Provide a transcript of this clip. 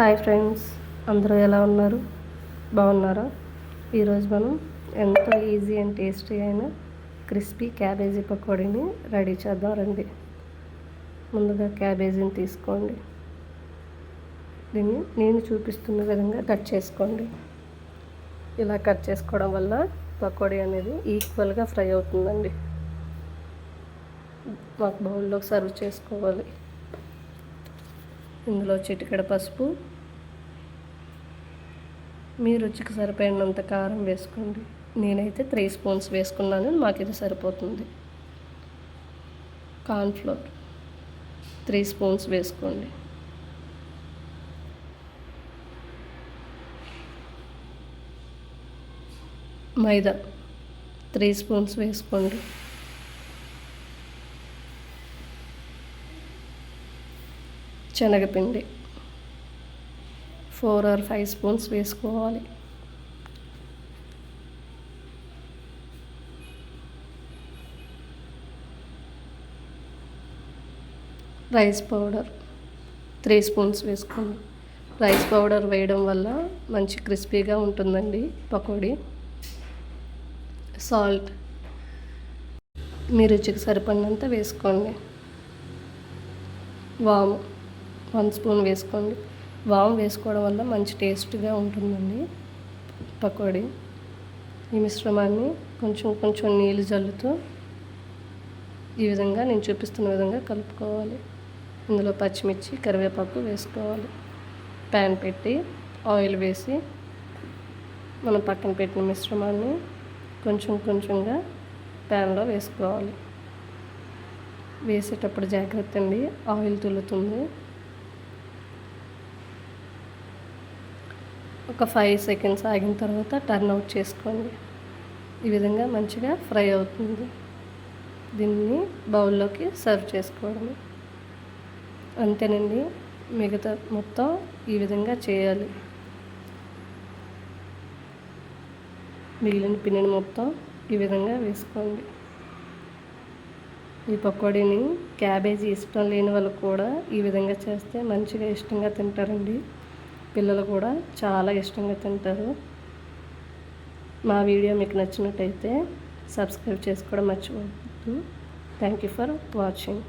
Hi friends అందరూ ఎలా ఉన్నారు? బాగున్నారా? ఈరోజు మనం ఎంతో ఈజీ అండ్ టేస్టీ అయిన క్రిస్పీ క్యాబేజీ పకోడీని రెడీ చేద్దాం రండి. ముందుగా క్యాబేజీని తీసుకోండి. దీన్ని నేను చూపిస్తున్న విధంగా కట్ చేసుకోండి. ఇలా కట్ చేసుకోవడం వల్ల పకోడీ అనేది ఈక్వల్గా ఫ్రై అవుతుందండి. మాకు బౌల్లోకి సర్వ్ చేసుకోవాలి. ఇందులో చిటికెడ పసుపు. మీ రుచికి సరిపోయినంత కారం వేసుకోండి. నేనైతే త్రీ స్పూన్స్ వేసుకున్నాను మాకు ఇది సరిపోతుంది. కార్న్ఫ్లోర్ త్రీ స్పూన్స్ వేసుకోండి. మైదా. త్రీ స్పూన్స్ వేసుకోండి. శనగపిండి. ఫోర్ ఆర్ ఫైవ్ స్పూన్స్ వేసుకోవాలి. రైస్ పౌడర్ త్రీ స్పూన్స్ వేసుకోండి. రైస్ పౌడర్ వేయడం వల్ల మంచి క్రిస్పీగా ఉంటుందండి పకోడీ. సాల్ట్ మీ రుచికి సరిపడినంత వేసుకోండి. వాము. వన్ స్పూన్ వేసుకోండి. వామ్ వేసుకోవడం వల్ల మంచి టేస్ట్గా ఉంటుందండి పకోడీ. ఈ మిశ్రమాన్ని కొంచెం కొంచెం నీళ్ళు జల్లుతూ ఈ విధంగా నేను చూపిస్తున్న విధంగా కలుపుకోవాలి. ఇందులో పచ్చిమిర్చి కరివేపాకు వేసుకోవాలి. ప్యాన్ పెట్టి ఆయిల్ వేసి మనం పక్కన పెట్టిన మిశ్రమాన్ని కొంచెం కొంచెంగా ప్యాన్లో వేసుకోవాలి. వేసేటప్పుడు జాగ్రత్త అండి ఆయిల్ తులుతుంది ఒక ఫైవ్ సెకండ్స్ ఆగిన తర్వాత టర్న్ అవుట్ చేసుకోండి. ఈ విధంగా మంచిగా ఫ్రై అవుతుంది. దీన్ని బౌల్లోకి సర్వ్ చేసుకోవడం అంతేనండి. మిగతా మొత్తం ఈ విధంగా చేయాలి. మిగిలిన పిండిని మొత్తం ఈ విధంగా వేసుకోండి. ఈ పకోడీని క్యాబేజీ ఇష్టం లేని వాళ్ళు కూడా ఈ విధంగా చేస్తే మంచిగా ఇష్టంగా తింటారండి. పిల్లలు కూడా చాలా ఇష్టంగా తింటారు. మా వీడియో మీకు నచ్చినట్టయితే సబ్స్క్రైబ్ చేసుకోవడం మర్చిపోవద్దు. Thank you for watching